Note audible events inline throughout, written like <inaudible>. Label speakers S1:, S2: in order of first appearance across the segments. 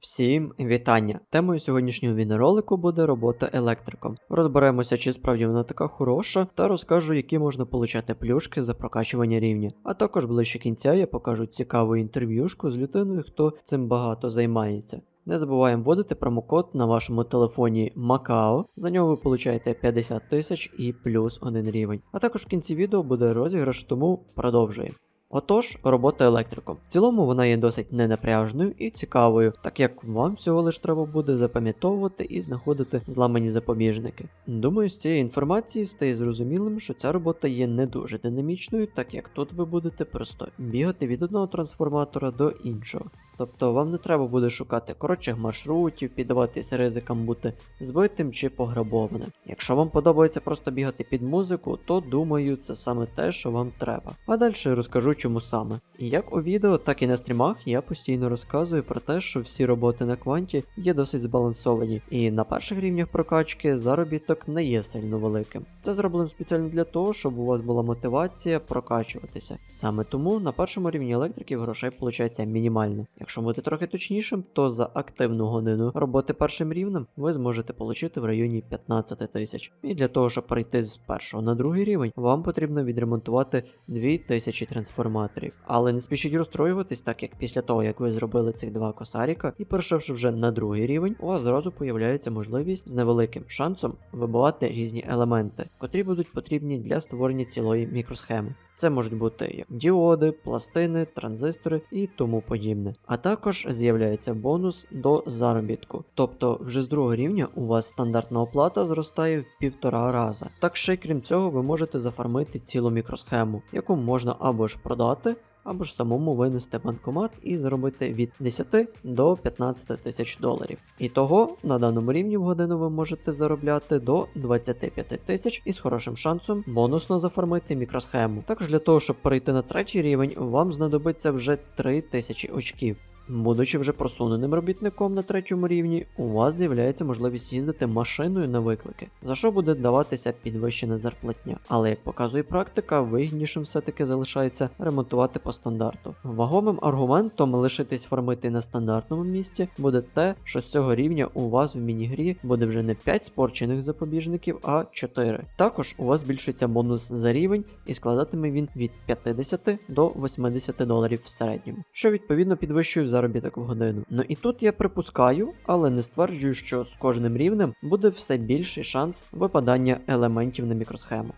S1: Всім вітання! Темою сьогоднішнього відеоролику буде робота електриком. Розберемося, чи справді вона така хороша, та розкажу, які можна получати плюшки за прокачування рівня. А також ближче кінця я покажу цікаву інтерв'юшку з людиною, хто цим багато займається. Не забуваємо вводити промокод на вашому телефоні Макао. За нього ви получаєте 50 тисяч і плюс один рівень. А також в кінці відео буде розіграш, тому продовжуємо. Отож, робота електриком. В цілому вона є досить ненапряжною і цікавою, так як вам всього лиш треба буде запам'ятовувати і знаходити зламані запобіжники. Думаю, з цієї інформації стає зрозумілим, що ця робота є не дуже динамічною, так як тут ви будете просто бігати від одного трансформатора до іншого. Тобто вам не треба буде шукати коротших маршрутів, піддаватися ризикам бути збитим чи пограбованим. Якщо вам подобається просто бігати під музику, то думаю, це саме те, що вам треба. А далі розкажу чому саме. І як у відео, так і на стрімах я постійно розказую про те, що всі роботи на кванті є досить збалансовані, і на перших рівнях прокачки заробіток не є сильно великим. Це зроблено спеціально для того, щоб у вас була мотивація прокачуватися. Саме тому на першому рівні електриків грошей виходить мінімально. Якщо бути трохи точнішим, то за активну годину роботи першим рівнем ви зможете отримати в районі 15 тисяч. І для того, щоб перейти з першого на другий рівень, вам потрібно відремонтувати 2000 трансформаторів. Але не спішіть розстроюватись, так як після того, як ви зробили цих два косаріка і перейшовши вже на другий рівень, у вас зразу появляється можливість з невеликим шансом вибивати різні елементи, котрі будуть потрібні для створення цілої мікросхеми. Це можуть бути як діоди, пластини, транзистори і тому подібне. А також з'являється бонус до заробітку. Тобто вже з другого рівня у вас стандартна оплата зростає в півтора раза. Так ще крім цього, ви можете зафармити цілу мікросхему, яку можна або ж продати. Або ж самому винести банкомат і заробити від 10 до 15 тисяч доларів. І того на даному рівні в годину ви можете заробляти до 25 тисяч і з хорошим шансом бонусно зафармити мікросхему. Також для того, щоб перейти на третій рівень, вам знадобиться вже 3 тисячі очків. Будучи вже просуненим робітником на третьому рівні, у вас з'являється можливість їздити машиною на виклики, за що буде даватися підвищена зарплатня. Але як показує практика, вигіднішим все-таки залишається ремонтувати по стандарту. Вагомим аргументом лишитись фармити на стандартному місці буде те, що з цього рівня у вас в міні-грі буде вже не 5 спорчених запобіжників, а 4. Також у вас збільшується бонус за рівень і складатиме він від 50 до 80 доларів в середньому, що відповідно підвищує заробіток в годину. Ну і тут я припускаю, але не стверджую, що з кожним рівнем буде все більший шанс випадання елементів на мікросхему.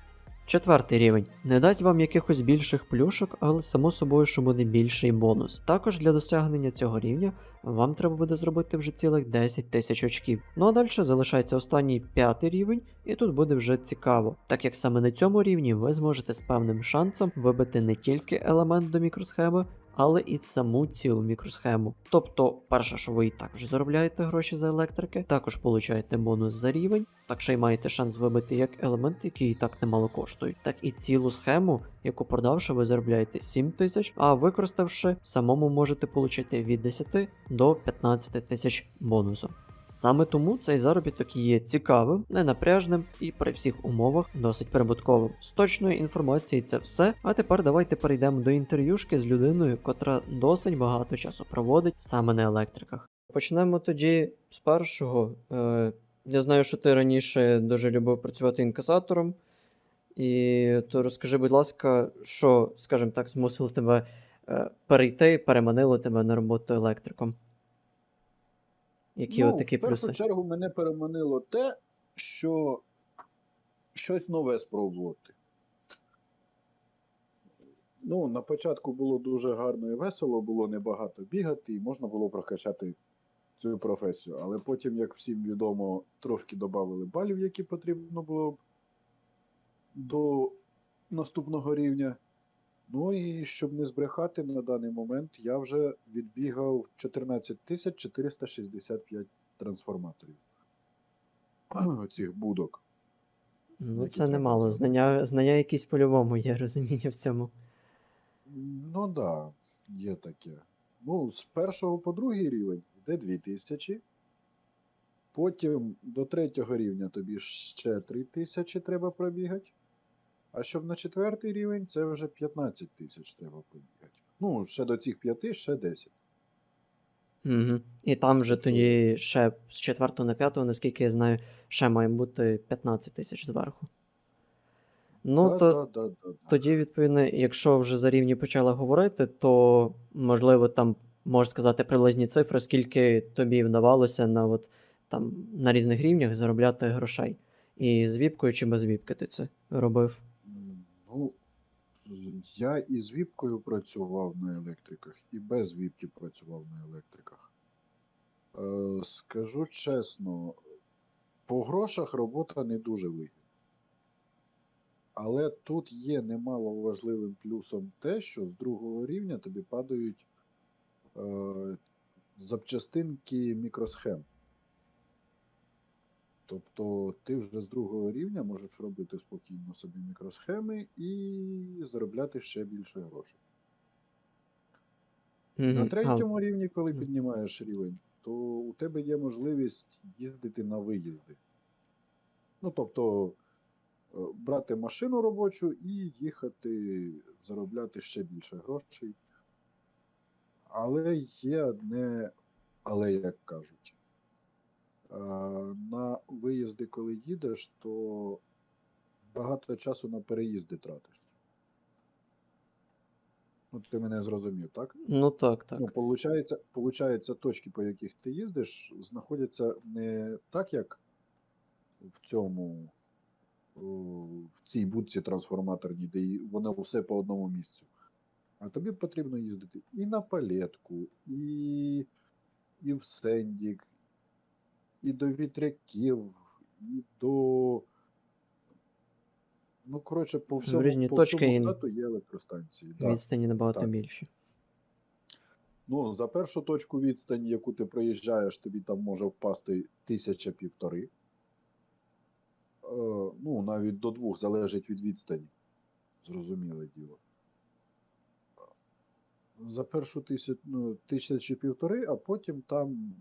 S1: Четвертий рівень не дасть вам якихось більших плюшок, але само собою, що буде більший бонус. Також для досягнення цього рівня вам треба буде зробити вже цілих 10 тисяч очків. Ну а далі залишається останній п'ятий рівень, і тут буде вже цікаво, так як саме на цьому рівні ви зможете з певним шансом вибити не тільки елемент до мікросхеми, але і саму цілу мікросхему. Тобто, перше, що ви і так вже заробляєте гроші за електрики, також получаєте бонус за рівень, так ще й маєте шанс вибити як елемент, який і так немало коштують, так і цілу схему, яку продавши, ви заробляєте 7 тисяч, а використавши, самому можете отримати від 10 до 15 тисяч бонусу. Саме тому цей заробіток є цікавим, ненапряжним і при всіх умовах досить прибутковим. З точної інформації це все. А тепер давайте перейдемо до інтерв'юшки з людиною, котра досить багато часу проводить саме на електриках. Почнемо тоді з першого. Е, я знаю, що ти раніше дуже любив працювати інкасатором. І то розкажи, будь ласка, що, скажімо так, змусило тебе е, перейти, переманило тебе на роботу електриком? Які
S2: ну,
S1: такі
S2: в першу чергу мене переманило те, що щось нове спробувати. Ну, на початку було дуже гарно і весело, було небагато бігати, і можна було прокачати цю професію. Але потім, як всім відомо, трошки додали балів, які потрібно було до наступного рівня. Ну і щоб не збрехати на даний момент, я вже відбігав 14 465 трансформаторів. <clears throat> Оцих будок.
S1: Ну, це немало. Знання, знання якісь по-любому є розуміння в цьому.
S2: Ну так, да, є таке. Ну, з першого по другий рівень йде 2000. Потім до третього рівня тобі ще 3000 треба пробігати. А щоб на четвертий рівень, це вже 15 тисяч треба побігати. Ну, ще до цих 5, ще 10.
S1: Угу. І там вже тоді ще з 4 на 5, наскільки я знаю, ще має бути 15 тисяч зверху. Ну,
S2: Да,
S1: то
S2: да, да, да, да.
S1: тоді, відповідно, якщо вже за рівні почали говорити, то можливо там можеш сказати приблизні цифри, скільки тобі вдавалося на, от, там, на різних рівнях заробляти грошей. І з віпкою чи без віпки ти це робив.
S2: Ну, я і з віпкою працював на електриках, і без віпки працював на електриках. Е, скажу чесно, по грошах робота не дуже вигідна. Але тут є немало важливим плюсом те, що з другого рівня тобі падають е, запчастинки мікросхем. Тобто ти вже з другого рівня можеш робити спокійно собі мікросхеми і заробляти ще більше грошей. На
S1: Мгм. А,
S2: третьому рівні, коли піднімаєш рівень, то у тебе є можливість їздити на виїзди. Ну, тобто, е, брати машину робочу і їхати заробляти ще більше грошей. Але є одне, але як кажуть, на виїзди, коли їдеш, то багато часу на переїзди тратиш. Ну, ти мене зрозумів, так?
S1: ну так, так.
S2: Ну, получається, получається, точки, по яких ти їздиш, знаходяться не так, як в цьому, в цій будці трансформаторній, де воно все по одному місцю. А тобі потрібно їздити і на палетку, і, і в сендік, і до вітряків, і до. Ну, коротше, по всьому,
S1: різні
S2: по
S1: точки
S2: всьому
S1: і
S2: штату є електростанції. Да.
S1: Відстані набагато
S2: так.
S1: більші.
S2: Ну, за першу точку відстані, яку ти проїжджаєш, тобі там може впасти тисяча півтори. Е, ну, навіть до двох залежить від відстані. Зрозуміле діло. За першу тисяч, ну, тисячі півтори, а потім там,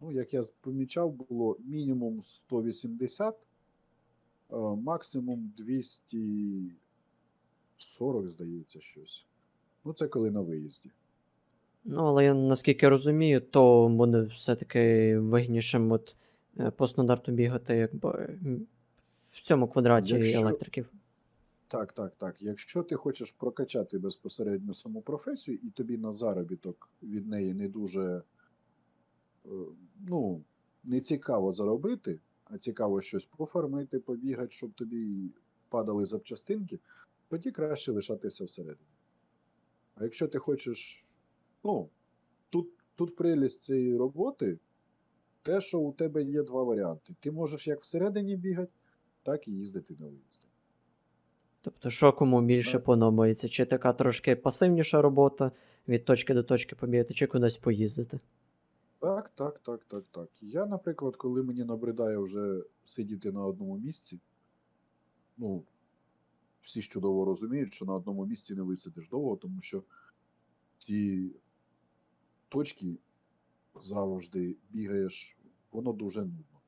S2: ну, як я помічав, було мінімум 180, е, максимум 240, здається, щось. Ну, це коли на виїзді.
S1: Ну, але я наскільки розумію, то буде все-таки вигіднішим от е, по стандарту бігати, якби в цьому квадраті
S2: Якщо-
S1: електриків.
S2: Так, так, так. Якщо ти хочеш прокачати безпосередньо саму професію, і тобі на заробіток від неї не дуже ну, не цікаво заробити, а цікаво щось пофармити, побігати, щоб тобі падали запчастинки, тоді краще лишатися всередині. А якщо ти хочеш, ну, тут, тут прелість цієї роботи, те, що у тебе є два варіанти. Ти можеш як всередині бігати, так і їздити на виїзди.
S1: Тобто, що кому більше
S2: Так.
S1: подобається? Чи така трошки пасивніша робота від точки до точки побігати, чи кудись поїздити?
S2: Так, так, так, так, так. Я, наприклад, коли мені набридає вже сидіти на одному місці, ну, всі ж чудово розуміють, що на одному місці не висидиш довго, тому що ці точки завжди бігаєш, воно дуже нудно.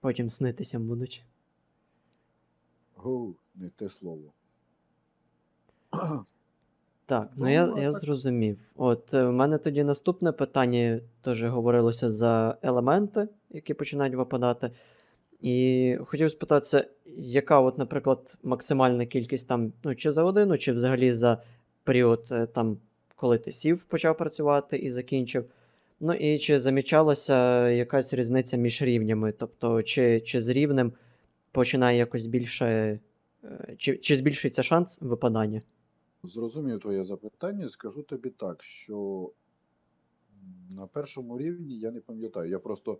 S1: Потім снитися будуть.
S2: Гоу, не те слово.
S1: Так, ну я, я зрозумів. От е, в мене тоді наступне питання теж говорилося за елементи, які починають випадати. І хотів спитатися, яка, от, наприклад, максимальна кількість там, ну, чи за годину, чи взагалі за період, е, там, коли ти сів, почав працювати і закінчив. Ну і чи замічалася якась різниця між рівнями? Тобто, чи, чи з рівнем починає якось більше, е, чи, чи збільшується шанс випадання?
S2: Зрозумів твоє запитання, скажу тобі так, що на першому рівні я не пам'ятаю. Я просто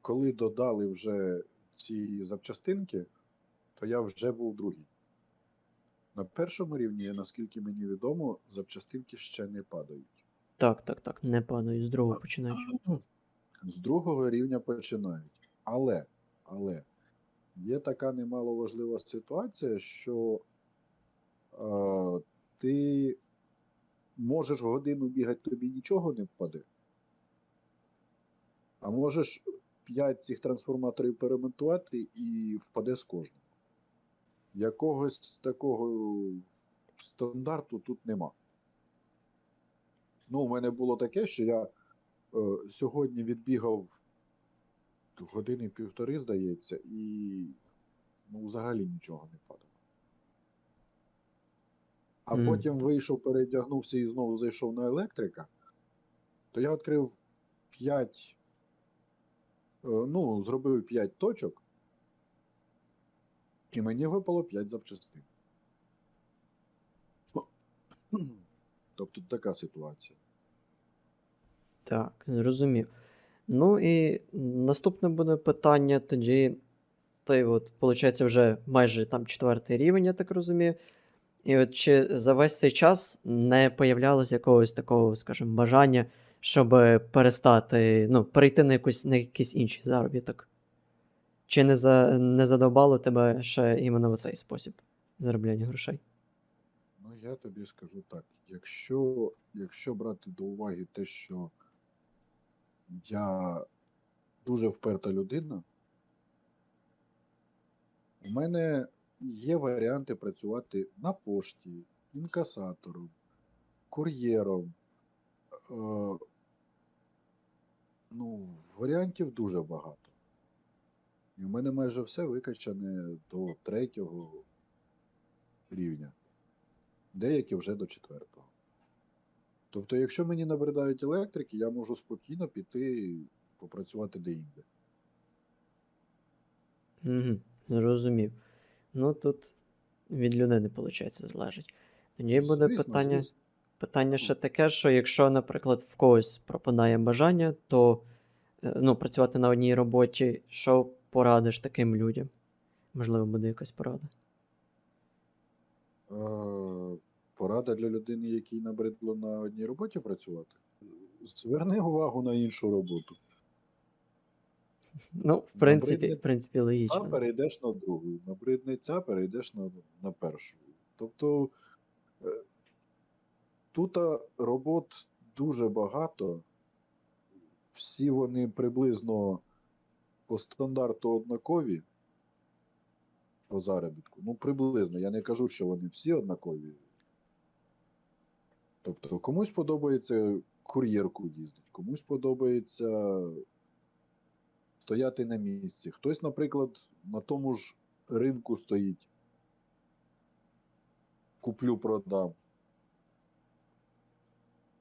S2: коли додали вже ці запчастинки, то я вже був другий. На першому рівні, наскільки мені відомо, запчастинки ще не падають.
S1: Так, так, так, не падаю, з другого починають.
S2: З другого рівня починають. Але, але є така немаловажлива ситуація, що ти можеш годину бігати, тобі нічого не впаде. А можеш 5 цих трансформаторів перемонтувати і впаде з кожного. Якогось такого стандарту тут нема. Ну, у мене було таке, що я Е, Сьогодні відбігав години півтори, здається, і ну, взагалі нічого не падало. А
S1: Мгм.
S2: потім вийшов, передягнувся і знову зайшов на електрика, то я відкрив 5, ну, зробив 5 точок, і мені випало 5 запчастин. Тобто така ситуація.
S1: Так, зрозумів. Ну і наступне буде питання тоді. Ти, от, виходить, вже майже там четвертий рівень, я так розумію. І от чи за весь цей час не появлялось якогось такого, скажімо, бажання, щоб перестати, ну, перейти на якусь, на якийсь інший заробіток? Чи не, за, не задовбало тебе ще іменно в цей спосіб заробляння грошей?
S2: Ну, я тобі скажу так: якщо, якщо брати до уваги те, що я дуже вперта людина, у мене є варіанти працювати на пошті, інкасатором, кур'єром. Е, ну, варіантів дуже багато. І в мене майже все викачане до третього рівня деякі вже до четвертого. Тобто, якщо мені набридають електрики, я можу спокійно піти попрацювати де-інде.
S1: Угу, зрозумів. Ну тут від людини, виходить, залежить. Тоді буде
S2: Звісно,
S1: питання,
S2: звісно.
S1: питання ще таке, що якщо, наприклад, в когось пропадає бажання, то е, ну, працювати на одній роботі, що порадиш таким людям? Можливо, буде якась порада.
S2: Е, порада для людини, якій набридло на одній роботі працювати. Зверни увагу на іншу роботу.
S1: Ну, в <laughs> принципі,
S2: Набридне-
S1: в принципі,
S2: А
S1: логічно.
S2: перейдеш на другу. Набридне ця, перейдеш на, на першу. Тобто е, тут а, робот дуже багато. Всі вони приблизно по стандарту однакові по заробітку. Ну, приблизно. Я не кажу, що вони всі однакові. Тобто, комусь подобається кур'єрку їздити, комусь подобається стояти на місці. Хтось, наприклад, на тому ж ринку стоїть. Куплю, продам.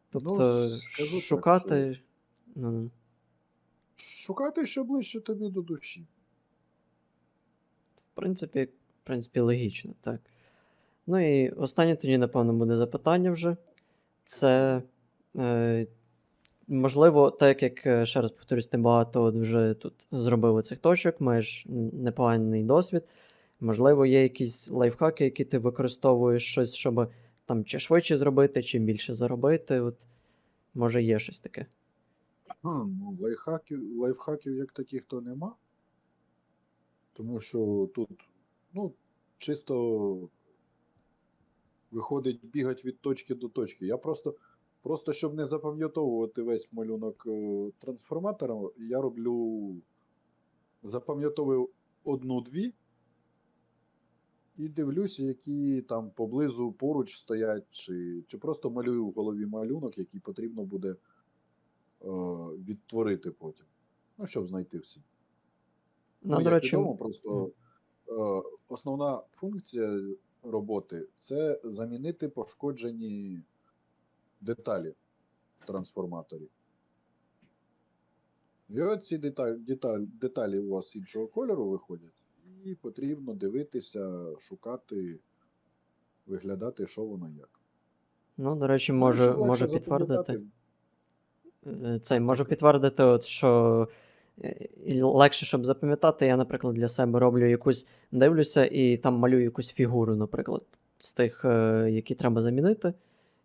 S1: Тобто,
S2: скажу так,
S1: шукати. Ну, ну.
S2: Шукати, що ближче тобі до душі.
S1: В принципі, в принципі, логічно, так. Ну і останнє тоді, напевно, буде запитання вже. Це, е, можливо, так як, е, ще раз повторюсь, ти багато вже тут зробив цих точок, маєш непоганий досвід. Можливо, є якісь лайфхаки, які ти використовуєш щось, щоб там чи швидше зробити, чи більше заробити. От, може, є щось таке.
S2: Хм, ну, лайфхаків, лайфхаків як таких то нема. Тому що тут, ну, чисто виходить бігати від точки до точки. Я просто, просто щоб не запам'ятовувати весь малюнок е, трансформатора, я роблю. Запам'ятовую одну-дві і дивлюся, які там поблизу поруч стоять, чи, чи просто малюю в голові малюнок, який потрібно буде е, відтворити потім. Ну, щоб знайти всі.
S1: Ну,
S2: Ну,
S1: до речі,
S2: відомо, просто е, основна функція роботи це замінити пошкоджені деталі в трансформаторі. І от ці деталь, деталь, деталі у вас іншого кольору виходять, і потрібно дивитися, шукати, виглядати, що воно як.
S1: ну, до речі,
S2: Ну, і
S1: можу, можу підтвердити. Е, Цей можу підтвердити, от, що е, легше, щоб запам'ятати, я, наприклад, для себе роблю якусь, дивлюся і там малюю якусь фігуру, наприклад, з тих, е, які треба замінити.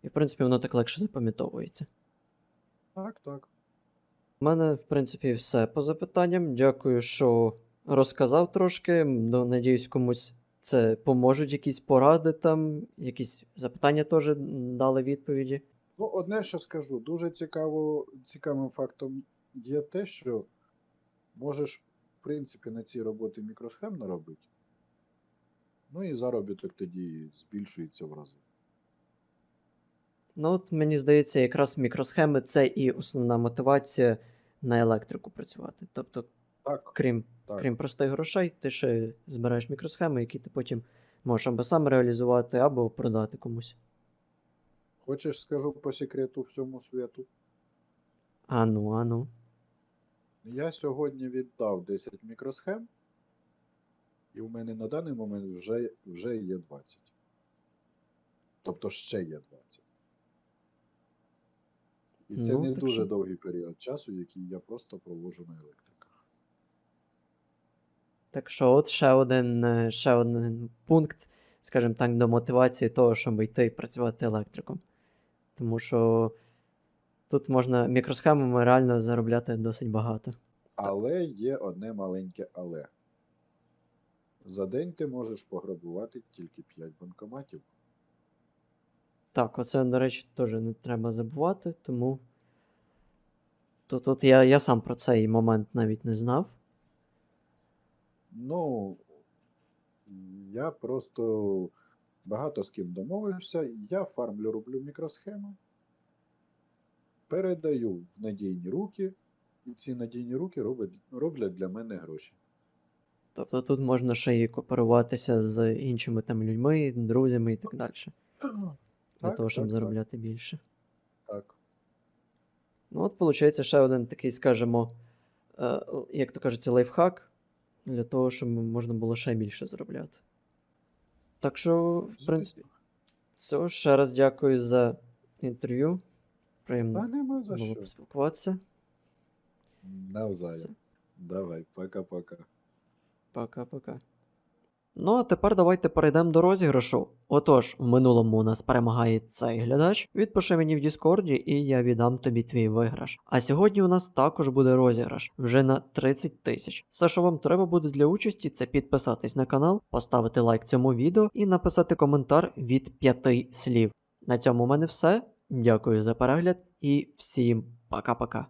S1: І, в принципі, воно так легше запам'ятовується.
S2: Так, так.
S1: У мене, в принципі, все по запитанням. Дякую, що розказав трошки. Ну, надіюсь, комусь це поможуть, якісь поради там, якісь запитання теж дали відповіді.
S2: Ну, одне, що скажу, дуже цікаво, цікавим фактом є те, що можеш, в принципі, на цій роботі мікросхем наробити. Ну і заробіток тоді збільшується в рази.
S1: Ну, от мені здається, якраз мікросхеми це і основна мотивація на електрику працювати. Тобто,
S2: Так,
S1: крім,
S2: так.
S1: крім простих грошей, ти ще збираєш мікросхеми, які ти потім можеш або сам реалізувати, або продати комусь.
S2: Хочеш скажу по секрету всьому світу?
S1: Ану, ану.
S2: Я сьогодні віддав 10 мікросхем, і в мене на даний момент вже, вже є 20. Тобто ще є 20. І це
S1: Ну,
S2: не дуже
S1: що-
S2: довгий період часу, який я просто проводжу на електриках.
S1: Так що, от ще один, е, ще один пункт, скажімо так, до мотивації того, щоб йти і працювати електриком. Тому що тут можна мікросхемами реально заробляти досить багато.
S2: Але є одне маленьке але. За день ти можеш пограбувати тільки 5 банкоматів.
S1: Так, оце, до речі, теж не треба забувати, тому. Тут, тут я, я сам про цей момент навіть не знав.
S2: Ну, я просто багато з ким домовився. Я фармлю роблю мікросхеми, передаю в надійні руки, і ці надійні руки роблять, роблять для мене гроші.
S1: Тобто тут можна ще і кооперуватися з іншими там людьми, друзями і так далі. Для
S2: Так,
S1: того, щоб
S2: так,
S1: заробляти більше.
S2: Так.
S1: Ну, от, виходить, ще один такий, скажімо, е, як то кажеться, лайфхак для того, щоб можна було ще більше заробляти. Так що, в принципі, все, ще раз дякую за інтерв'ю. Приємно було
S2: що.
S1: поспілкуватися.
S2: Навзаєм. Давай, пока-пока.
S1: пока-пока. Ну, а тепер давайте перейдемо до розіграшу. Отож, в минулому у нас перемагає цей глядач. Відпиши мені в Діскорді, і я віддам тобі твій виграш. А сьогодні у нас також буде розіграш вже на 30 тисяч. Все, що вам треба буде для участі, це підписатись на канал, поставити лайк цьому відео і написати коментар від 5 слів. На цьому в мене все. Дякую за перегляд і всім пока-пока.